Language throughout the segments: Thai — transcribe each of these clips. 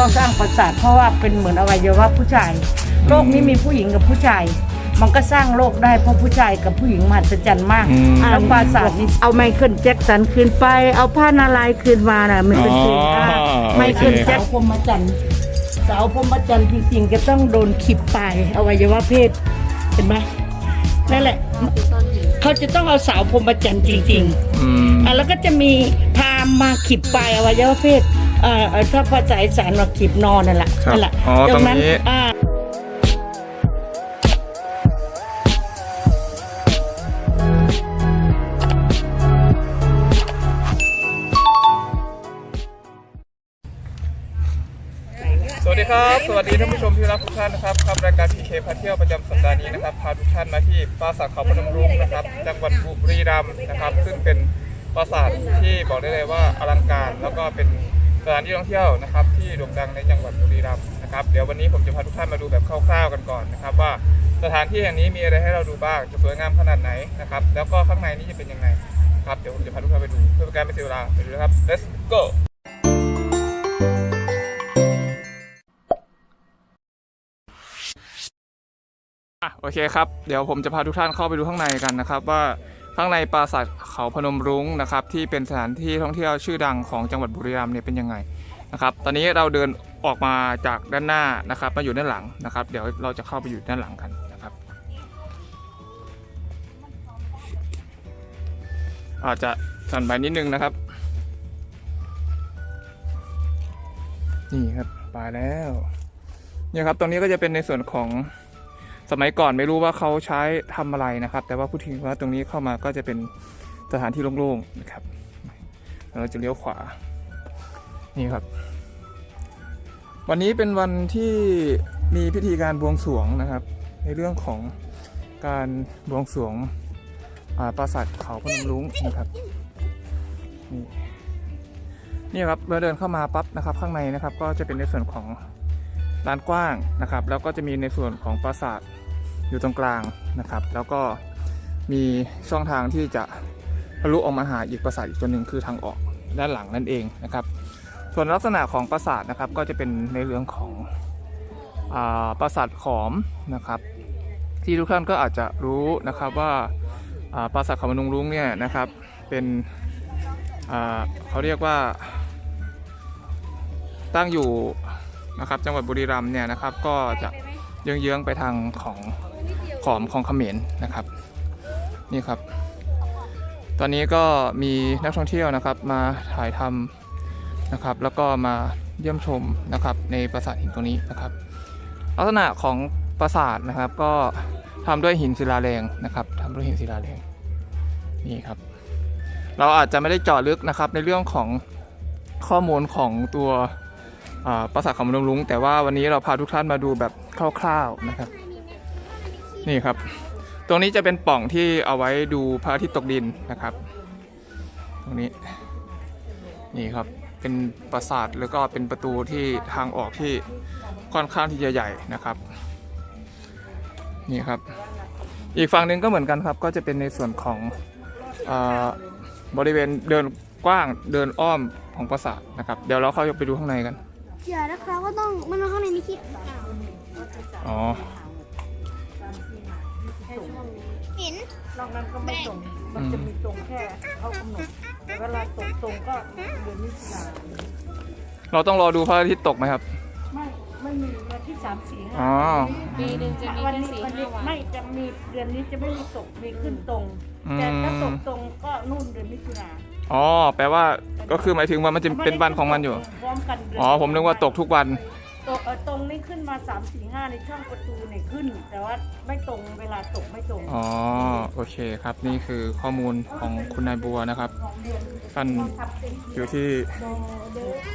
ก็สร้างประสาทเพราะว่าเป็นเหมือนอวัยวะผู้ชายโลกนี้มีผู้หญิงกับผู้ชาย มันก็สร้างโลกได้เพราะผู้ชายกับผู้หญิงมหัศจรรย์มากอืมแล้วปราสาทนี้เอาไมเคิลแจ็คสันคืนไป เอาผ้านาลายณ์คืนมาน่ะมันเป็นคืนอ๋ออะโอเคไมเคิลแจ็คพรหมจันทร์สาวพรหมจันทร์จริงๆก็ต้องโดนขีดปลายอวัยวะเพศเห็นไหมนั่นแหละ เขาจะต้องเอาสาวพรหมจันทร์จริง ๆ อืม อะแล้วก็จะมีพามมาขีบปลายอวัยวะเพศ เอ่อเอ่อถ้าภาษาอีสานเราขีบนอนนั่นแหละครับนั่นแหละอ๋อตรงนี้ อ่าสวัสดีครับ สวัสดีท่านผู้ชมที่รักทุกท่านนะครับครับรายการพีเคพาเที่ยวประจำสัปดาห์นี้นะครับพาทุกท่านมาที่ปราสาทเขาพนมรุ้งนะครับ จังหวัดบุรีรัมย์นะครับ ซึ่งเป็นปราสาทที่บอกได้เลยว่าอลังการแล้วก็เป็น สถานที่ท่องเที่ยวนะครับที่โด่งดังในจังหวัดบุรีรัมย์นะครับเดี๋ยววันนี้ผมจะพาทุกท่านมาดูแบบคร่าวๆกันก่อนนะครับว่าสถานที่แห่งนี้มีอะไรให้เราดูบ้างจะสวยงามขนาดไหนนะครับแล้วก็ข้างในนี้จะเป็นยังไงครับเดี๋ยวผมจะพาทุกท่านไปดูเพื่อเป็นการไม่เสียเวลาไปดูนะครับ let's go โอเคครับ เดี๋ยวผมจะพาทุกท่านเข้าไปดูข้างในกันนะครับว่า ข้างในปราสาทเขาพนมรุ้งนะครับ ที่เป็นสถานที่ท่องเที่ยวชื่อดังของจังหวัดบุรีรัมย์เนี่ยเป็นยังไงนะครับ ตอนนี้เราเดินออกมาจากด้านหน้านะครับมาอยู่ด้านหลังนะครับ เดี๋ยวเราจะเข้าไปอยู่ด้านหลังกันนะครับ อาจจะสั่นไปนิดนึงนะครับ นี่ครับไปแล้วเนี่ยครับตรงนี้ก็จะเป็นในส่วนของ สมัยก่อนไม่รู้ว่าเขาใช้ทำอะไรนะครับ แต่ว่าพูดถึงว่าตรงนี้เข้ามาก็จะเป็นสถานที่โล่งๆนะครับ เราจะเลี้ยวขวา นี่ครับ วันนี้เป็นวันที่มีพิธีการบวงสรวงนะครับ ในเรื่องของการบวงสรวงปราสาทเขาพนมรุ้งนะครับ นี่นี่ครับเมื่อเดินเข้ามาปั๊บนะครับ ข้างในนะครับ ก็จะเป็นในส่วนของลานกว้างนะครับ แล้วก็จะมีในส่วนของปราสาท อยู่ตรงกลางนะครับ แล้วก็มีช่องทางที่จะทะลุออกมาหาอีกปราสาทอีกตัวหนึ่งคือทางออกด้านหลังนั่นเองนะครับ ส่วนลักษณะของปราสาทนะครับก็จะเป็นในเรื่องของอปราสาทขอมนะครับ ที่ทุกท่านก็อาจจะรู้นะครับว่าปราสาทขาพนมรุ้งเนี่ยนะครับเป็นเขาเรียกว่า ตั้งอยู่นะครับจังหวัดบุรีรัมย์เนี่ยนะครับก็จะเยื้องๆไปทางของ ขอมของเขมรนะครับนี่ครับ ตอนนี้ก็มีนักท่องเที่ยวนะครับมาถ่ายทำนะครับ แล้วก็มาเยี่ยมชมนะครับในปราสาทหินตรงนี้นะครับ ลักษณะของปราสาทนะครับก็ทำด้วยหินศิลาแรงนะครับทำด้วยหินศิลาแรงนี่ครับ เราอาจจะไม่ได้เจาะลึกนะครับในเรื่องของข้อมูลของตัวปราสาทขาพนมรุ้งแต่ว่าวันนี้เราพาทุกท่านมาดูแบบคร่าวๆนะครับ นี่ครับ ตรงนี้จะเป็นปล่องที่เอาไว้ดูพระอาทิตย์ตกดินนะครับ ตรงนี้ นี่ครับ เป็นปราสาทแล้วก็เป็นประตูที่ทางออกที่ค่อนข้างที่จะใหญ่นะครับ นี่ครับ อีกฝั่งหนึ่งก็เหมือนกันครับ ก็จะเป็นในส่วนของอาบริเวณเดินกว้างเดินอ้อมของปราสาทนะครับ เดี๋ยวเราเข้าไปดูข้างในกันอย่านะครับก็ต้องมันข้างในมีคิดอ๋ อหินนอกนั้นก็ไม่ตรงมันจะมีตรงแค่เขากำหนดแต่เวลาตรงตรงๆก็เดือนมิถุนาเราต้องรอดูพระอาทิตย์ตกไหมครับ ไม่ไม่มีวันที่สามสี่ห้าอ๋อปีหนึ่งจะมีวันแค่นี้สี่วันนี้ห้าวันไม่จะมีเดือนนี้จะไม่มีตกมีขึ้นตรง อืม แต่ถ้าตกตรงก็นู่นเดือนมิถุนาอ๋อ แปลว่าก็คือหมายถึงว่ามันจะเป็นวันของมันอยู่ พร้อมกันเดืนอ๋อผมนึกว่าตกทุกวันตก เอ่อตรงนี้ขึ้นมาสามสี่ห้าในช่องประตูเนี่ยขึ้น แต่ว่าไม่ตรงเวลาตกไม่ตรงอ๋อโอเคครับนี่คือข้อมูลของคุณนายบัวนะครับท่านอยู่ที่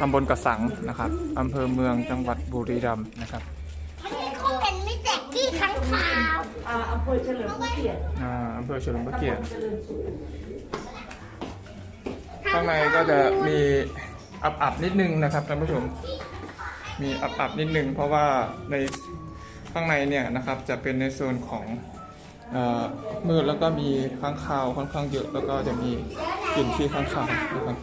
ตำบลกระสังนะครับอำเภอเมืองจังหวัดบุรีรัมย์นะครับมันเป็นคงเป็นไม่แจกที่ข้างขาวอ่าอำเภอเฉลิมพระเกียรติอ่าอำเภอเฉลิมพระเกียรติเจริญสุขข้างในก็จะมีอับๆนิดนึงนะครับท่านผู้ชม มีอับๆนิดนึง เพราะว่าในข้างในเนี่ยนะครับจะเป็นในส่วนของอมืดแล้วก็มีค้างคาวค่อนข้างเยอะแล้วก็จะมีกลิ่นขี้ค้างคาวนะครับ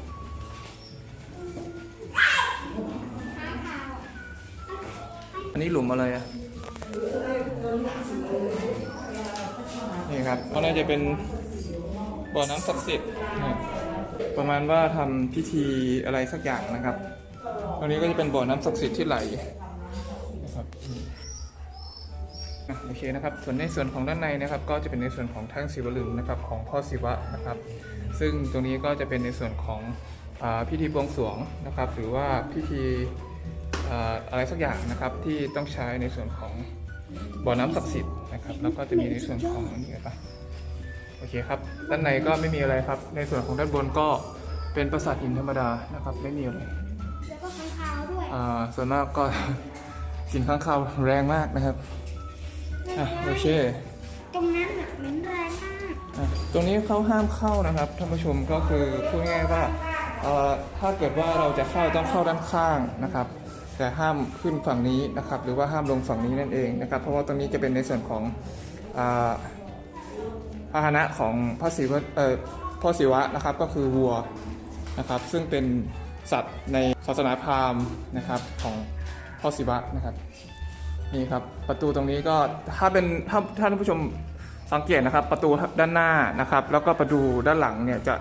อันนี้หลุมอะไรอะนี่ครับก็น่าจะเป็นบ่อน้ำศักดิ์สิทธิ์ประมาณว่าทำพิธีอะไรสักอย่างนะครับ รงนี้ก็จะเป็นบ่อน้ำศักดิ์สิทธิ์ที่ไหลนะครับโอเคนะครับ ส่วนในส่วนของด้านในนะครับ ก็จะเป็นในส่วนของแท่งศิวลึงนะครับของพ่อศิวะนะครับ ซึ่งตรงนี้ก็จะเป็นในส่วนของอพิธีบวงสรวงนะครับ หรือว่าพิธีอะไรสักอย่างนะครับที่ต้องใช้ในส่วนของบ่อน้ำศักดิ์สิทธิ์นะครับ แล้วก็จะมีในส่วนของอันนี้ปะโอเคครับ ด้านในก็ไม่มีอะไรครับ ในส่วนของด้านบนก็เป็นปราสาทหินธรรมดานะครับ ไม่มีอะไร ส่วนมากก็กลินข้างคาวแรงมากนะครับอะโอเค ตรงนั้นอะเหม็นแรงมากอะตรงนี้เขาห้ามเข้านะครับท่านผู้ชมก็คือพูดง่ายๆว่าเอ่อถ้าเกิดว่าเราจะเข้าต้องเข้าด้านข้างนะครับ แต่ห้ามขึ้นฝั่งนี้นะครับ หรือว่าห้ามลงฝั่งนี้นั่นเองนะครับ เพราะว่าตรงนี้จะเป็นในส่วนของอ่าพาหนะของพระศิวะเอ่อพ่อศิวะนะครับก็คือวัวนะครับ ซึ่งเป็น สัตว์ในศาสนาพราหมณ์นะครับของพ่อศิวะนะครับนี่ครับประตูตรงนี้ก็ถ้าเป็นถ้าถ้าท่านผู้ชมสังเกตนะครับ ประตูด้านหน้านะครับ แล้วก็ประตูด้านหลังเนี่ยจะ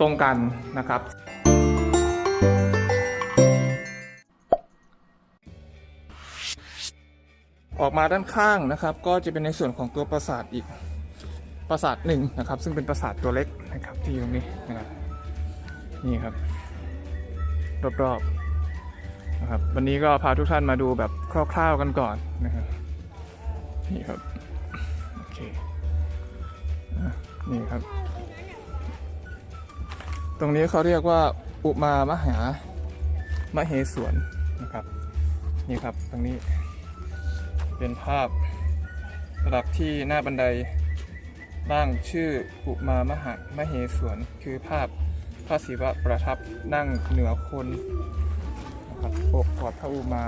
ตรงกันนะครับ ออกมาด้านข้างนะครับ ก็จะเป็นในส่วนของตัวปราสาทอีกปราสาทหนึ่งนะครับ ซึ่งเป็นปราสาทตัวเล็กนะครับที่อยู่ตรงนี้นะครับนี่ครับ รอบๆนะครับวันนี้ก็พาทุกท่านมาดูแบบคร่าวๆกันก่อนนะครับนี่ครับโอเคนี่ครับ ตรงนี้เขาเรียกว่าอุมามหามเหสวนนะครับนี่ครับตรงนี้เป็นภาพระดับที่หน้าบันไดบ้างชื่ออุมามหามเหสวนคือภาพ พระศิวะประทับนั่งเหนือคนนะครับโอบกอดพระอุมา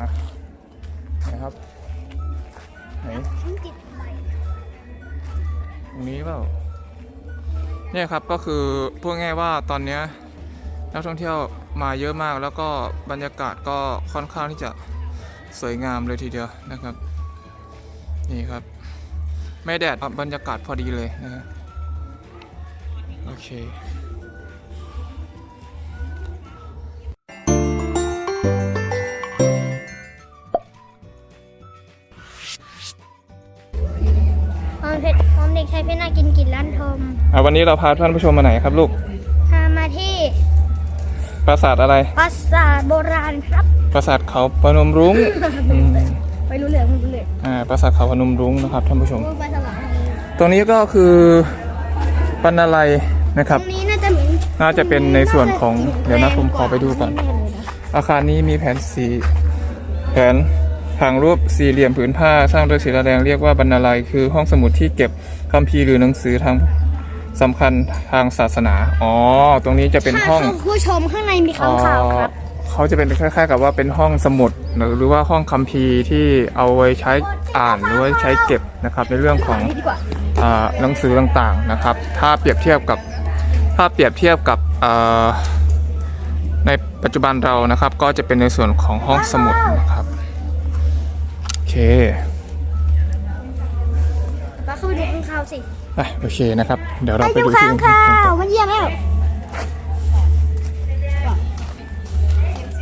นะครับไหนตรงนี้เปล่าเนี่ยครับก็คือพูดง่ายว่าตอนนี้นักท่องเที่ยวมาเยอะมากแล้วก็บรรยากาศก็ค่อนข้างที่จะสวยงามเลยทีเดียวนะครับ นี่ครับ ไม่แดดบบรรยากาศพอดีเลยนะฮะโอเค วันนี้เราพาท่านผู้ชมมาไหนครับลูกพามาที่ปราสาทอะไร ปราสาทโบราณครับ ปราสาทเขาพนมรุ้งอืมไปรู้เรื่องไม่รู้เรื่องอ่าปราสาทเขาพนมรุ้งนะครับท่านผู้ชม ไปสลับตรงนี้ก็คือปันนาลัยนะครับตรงนี้น่าจะเหมือนน่าจะเป็นในส่วนของเดี๋ยวนะผมขอไปดูก่อนอาคารนี้มีแผนสีแผนผังรูปสี่เหลี่ยมผืนผ้า สร้างด้วยศิลาแดงเรียกว่าบรรณาลัย คือห้องสมุดที่เก็บคัมภีร์หรือหนังสือทาง สำคัญทางศาสนา อ๋อ ตรงนี้จะเป็นห้องถ้าผู้ชมข้างในมีข้างข่าวครับ เขาจะเป็นคล้ายๆกับว่าเป็นห้องสมุดหรือหรือว่าห้องคัมภีร์ที่เอาไว้ใช้อ่านหรือว่าใช้เก็บนะครับในเรื่องของนี่ดีกว่า อ่าหนังสือต่างๆนะครับ ถ้าเปรียบเทียบกับถ้าเปรียบเทียบกับอ่าในปัจจุบันเรานะครับ ก็จะเป็นในส่วนของห้องสมุดนะครับโอเค ป้าเข้าไปดูข้างข่าวสิ อะโอเคนะครับ เดี๋ยวไปเราไปดูดูข้าที่งข่าวมันเยี่ยมแล้ว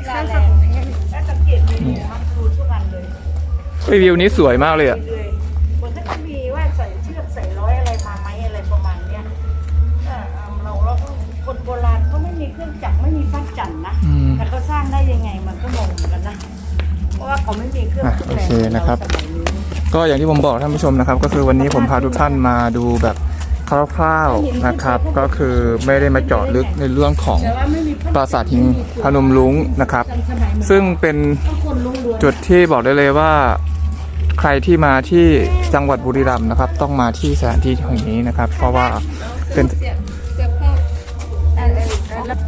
ข้างข่าวของแท้ถ้าสังเกตดูมันดูทุกวันเลยเฮ้ยวิวนี้สวยมากเลยอะ ก็อย่างที่ผมบอกท่านผู้ชมนะครับ ก็คือวันนี้ผมพาทุกท่านมาดูแบบคร่าวๆนะครับ ก็คือไม่ได้มาเจาะลึกในเรื่องของปราสาทหินพนมรุ้งนะครับ ซึ่งเป็นจุดที่บอกได้เลยว่าใครที่มาที่จังหวัดบุรีรัมย์นะครับ ต้องมาที่สถานที่แห่งนี้นะครับ เพราะว่าเป็น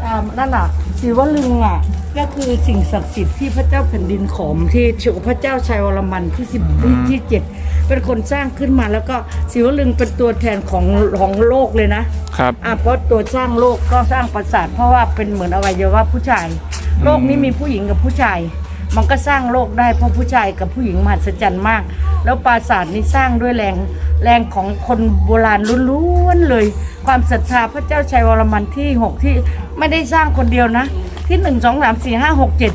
อ่านั่นน่ะศิวลึงอะ ก็คือสิ่งศักดิ์สิทธิ์ที่พระเจ้าแผ่นดินขอมที่ชื่อพระเจ้าชัยวรมันที่สิบที่ที่เจ็ดเป็นคนสร้างขึ้นมาแล้วก็ศิวลึงเป็นตัวแทนของของโลกเลยนะครับอะเพราะตัวสร้างโลกก็สร้างปราสาทเพราะว่าเป็นเหมือนอวัยวะผู้ชาย โลกนี้มีผู้หญิงกับผู้ชาย มันก็สร้างโลกได้เพราะผู้ชายกับผู้หญิงมหัศจรรย์มาก แล้วปราสาทนี้สร้างด้วยแรงแรงของคนโบราณล้วนๆเลย ความศรัทธาพระเจ้าชัยวรมันที่หกที่ไม่ได้สร้างคนเดียวนะ ที่หนึ่งสองสามสี่ห้าหกเจ็ด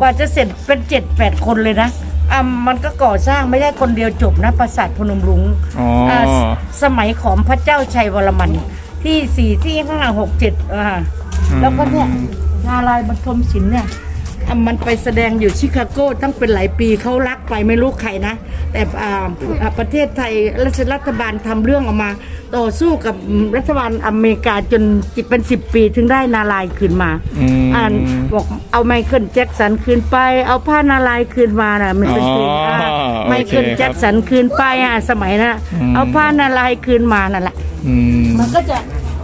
กว่าจะเสร็จเป็นเจ็ดแปดคนเลยนะอ่ามันก็ก่อสร้างไม่ได้คนเดียวจบนะปราสาทพนมรุ้งอ๋ออ่าสสมัยของพระเจ้าชัยวรมันที่สี่ที่ห้าหกเจ็ดอ่าอืมแล้วก็เนี่ยนารายณ์บรรทมศิลป์เนี่ยอะ มันไปแสดงอยู่ชิคาโกตั้งเป็นหลายปีเขารักไปไม่รู้ใครนะ แต่อ่าอ่าประเทศไทยรัฐรัฐบาลทำเรื่องออกมา ต่อสู้กับรัฐบาลอเมริกาจนจิตเป็นสิบปีถึงได้นารายณ์คืนมาอืม อ่านบอกเอาไมเคิลแจ็คสันคืนไป เอาผ้านารายณ์คืนมาน่ะมันเป็นเพลงอ๋ออ่าโอเคไมเคิลแจ็คสันคืนไปอะสมัยนั้นอะอืม เอาผ้านารายณ์คืนมานั่นแหละ อืม มันก็จะ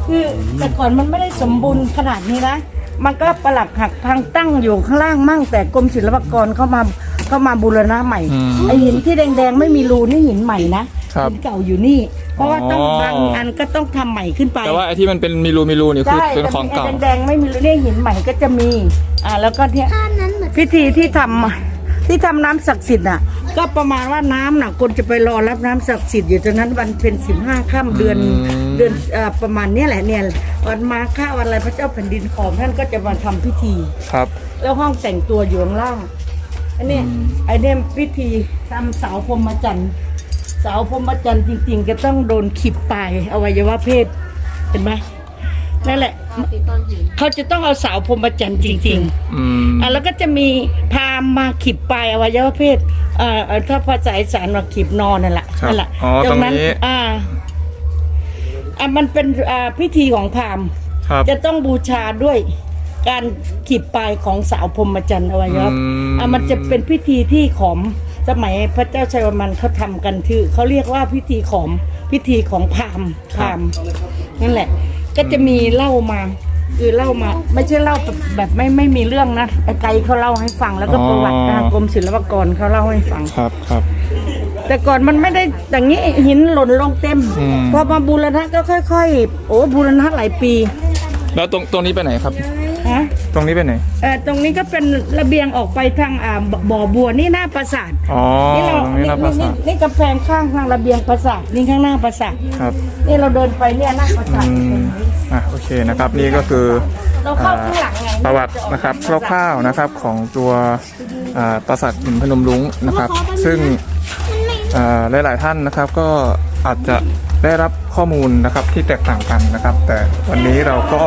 คือแต่ก่อนมันไม่ได้สมบูรณ์ขนาดนี้นะ มันก็ประหลักหักพังตั้งอยู่ข้างล่างมั่งแต่กรมศิลปากรเข้ามาเข้ามาบูรณะใหม่อืมไอหินที่แดงๆไม่มีรูนี่หินใหม่นะครับหินเก่าอยู่นี่ เพราะว่าต้องอ๋อ บางอันก็ต้องทำใหม่ขึ้นไปแต่ว่าไอ้ที่มันเป็นมีรูมีรูนี่คือใช่เป็นของเก่า แต่ไอ้แดงๆไม่มีรูนี่หินใหม่ก็จะมี อ่าแล้วก็เนี่ย ภาพนั้นเหมือนพิธีที่ทำ ที่ทำน้ำศักดิ์สิทธิ์อะ ก็ประมาณว่าน้ำน่ะคนจะไปรอรับน้ำศักดิ์สิทธิ์อยู่ตรงนั้นวันเป็นสิบห้าค่ำเดือนอืมเดือนเอ่อประมาณเนี้ยแหละเนี่ยวันมาฆาวันอะไรพระเจ้าแผ่นดินของท่านก็จะมาทำพิธี ครับ แล้วห้องแต่งตัวอยู่ข้างล่างอันเนี้ยไอเนี่ยพิธีทำเสาพรหมจันทรย์เสาพรหมจันทรย์จริง ๆ ก็ต้องโดนขีดปลายอวัยวะเพศเห็นไหมนั่นแหละ เขาจะต้องเอาเสาพรหมจันทรย์จริง ๆ อืม อะแล้วก็จะมีพราหมณ์มาขีบปลายอวัยวะเพศเอ่อเอ่อถ้าภาษาอีสานว่าขีบนอนนั่นแหละครับนั่นแหละอ๋อตรงนี้ อ่าอะมันเป็นอ่าพิธีของพราหมณ์ครับ จะต้องบูชาด้วยการขีบปลายของสาวพรหมจันทรย์อวัยวะอืม อะมันจะเป็นพิธีที่ขอมสมัยพระเจ้าชัยวรมันเขาทำกันคือเขาเรียกว่าพิธีขอมพิธีของพราหมณ์พราหมณ์นั่นแหละ ก็จะมีเล่ามา คือเล่ามา ไม่ใช่เล่าแบบแบบไม่ไม่มีเรื่องนะไอ้ไกด์เขาเล่าให้ฟังแล้วก็ประวัติทางกรมศิลปากรเขาเล่าให้ฟัง ครับครับแต่ก่อนมันไม่ได้อย่างนี้หินหล่นลงเต็มอืม พอมาบูรณะก็ค่อย ๆ โอ้บูรณะหลายปีแล้วตรงตรงนี้ไปไหนครับ ฮะ ตรงนี้ไปไหน เออตรงนี้ก็เป็นระเบียงออกไปทางอ่าบบ่อบัวนี่หน้าปราสาทอ๋อนี่เราตรงนี้นี่รับประนี่สาท นี่กำแพงข้างทางระเบียงปราสาทนี่ข้างหน้าปราสาทครับนี่เราเดินไปเนี่ยหน้าปราสาทอืมอะโอเคนะครับ นี่ก็คือเราเข้าข้างหลังไงประวัตินะครับคร่าวๆนะครับของตัวอ่าปราสาทหินพนมรุ้งนะครับ ซึ่งอ่าหลายๆท่านนะครับก็อาจจะ ได้รับข้อมูลนะครับที่แตกต่างกันนะครับ แต่วันนี้เราก็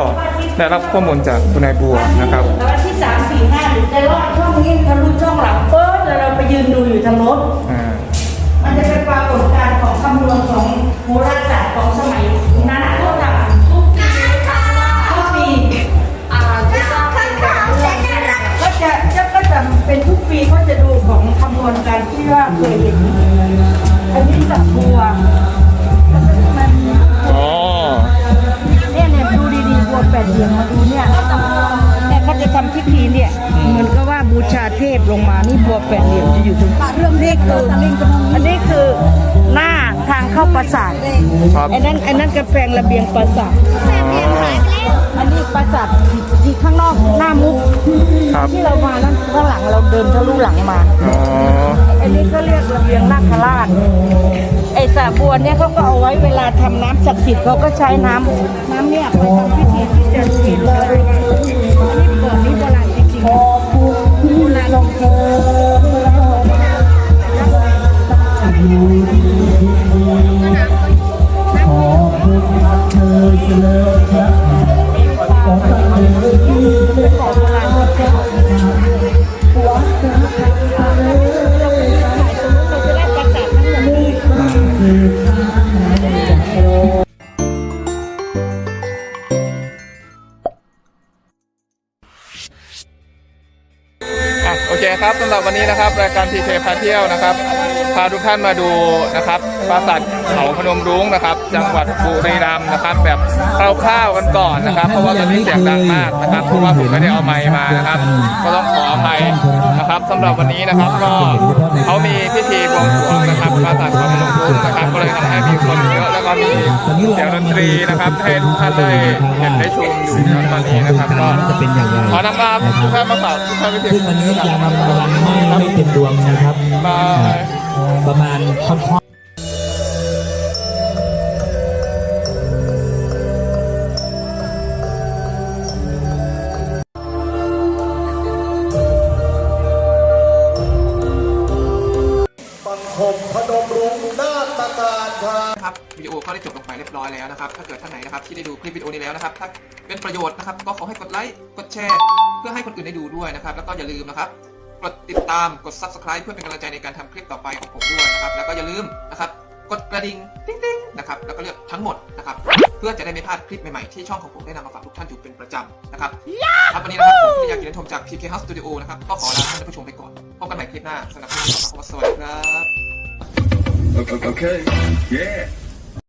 ได้รับข้อมูลจากคุณนายบัวนะครับแล้วที่สามสี่ห้าหรือจะลอดช่องนี้ทะลุช่องหลังเปิดแล้วเราไปยืนดูอยู่ทางโน้นอ่ามันจะเป็นปรากฏการณ์ของคำนวณของโหราศาสตร์ของสมัยนั้นเขาทำทุกปีทุกปีอ่าจะต้องเป็นแบบก็จะจะก็จะเป็นทุกปีเขาจะดูของคำนวณการที่ว่าเคยเห็นอันนี้สับบัวแล้วก็ มันอ๋อเนี่ยเนี่ยดูดีๆบัวแปดเหลี่ยมมาดูเนี่ยเนี่ยเขาจะทำพิธีเนี่ยเหมือนกับว่าบูชาเทพลงมานี่บัวแปดเหลี่ยมจะอยู่ตรงเรื่องนี้คืออันนี้คือหน้าทางเข้าปราสาทครับไอ้นั่นไอ้นั่นกระแพงระเบียงปราสาทอ๋ออันนี้ปราสาทที่ข้างนอกหน้ามุก ครับที่เรามานั้นข้างหลังเราเดินทะลุหลังมา อ๋ออันนี้ก็เรียกระเบียงนาคราช ไอ้สระบัวเนี่ยเขาก็เอาไว้เวลาทำน้ำศักดิ์สิทธิ์เขาก็ใช้น้ำน้ำเนี่ยไปทำพิธีที่จะเทลงไปอันนี้ก่อนนี้โบราณจริงๆโบราณลงเธอเป็นของโอะคครับสำหรับวันนี้นะครับ รายการทีเคพาเที่ยวนะครับ พาทุกท่านมาดูนะครับปราสาทเขาพนมรุ้งนะครับ จังหวัดบุรีรัมย์นะครับ แบบคร่าวๆกันก่อนนะครับ เพราะว่าตอนนี้เสียงดังมากนะครับเพราะว่าผมไม่ได้เอาไมค์มานะครับ ก็ต้องขออภัยนะครับสำหรับวันนี้นะครับก็เขามีพิธีบวงสรวงนะครับปราสาทเขาพนมรุ้งนะครับ ก็เลยทำให้มีคนเยอะแล้วก็มีเสียงดนตรีนะครับให้ทุกท่านได้เห็นได้ชมอยู่นะตอนนี้นะครับก็จะเป็นอย่างไรขอนำมาทุกท่านมาฝากทุกท่านไปเพียซึ่งวันนี้ยานำกำลังไม่ไม่เต็มดวงนะครับมา ประมาณค่อนๆบังคมพนมรุ้งนาฏการครับครับวิดีโอก็ได้จบลงไปเรียบร้อยแล้วนะครับ ถ้าเกิดท่านไหนนะครับที่ได้ดูคลิปวิดีโอนี้แล้วนะครับ ถ้าเป็นประโยชน์นะครับ ก็ขอให้กดไลค์ กดแชร์ เพื่อให้คนอื่นได้ดูด้วยนะครับ แล้วก็อย่าลืมนะครับก ดติดตามกด subscribe เพื่อเป็นกำลังใจในการทำคลิปต่อไปของผมด้วยนะครับ แล้วก็อย่าลืมนะครับ กดกระดิ่งติ๊งติ๊งนะครับ แล้วก็เลือกทั้งหมดนะครับ เพื่อจะได้ไม่พลาดคลิปใหม่ ๆ ที่ช่องของผมได้นำมาฝากทุกท่านอยู่เป็นประจำนะครับครับวันนี้นะครับผมที่อยากกินชมจาก PK House Studio นะครับ ก็ขอลาท่านผู้ชมไปก่อน พบกันใหม่คลิปหน้าสำหรับคลิปนี้ขอสวัสดีครับ Okay. Yeah.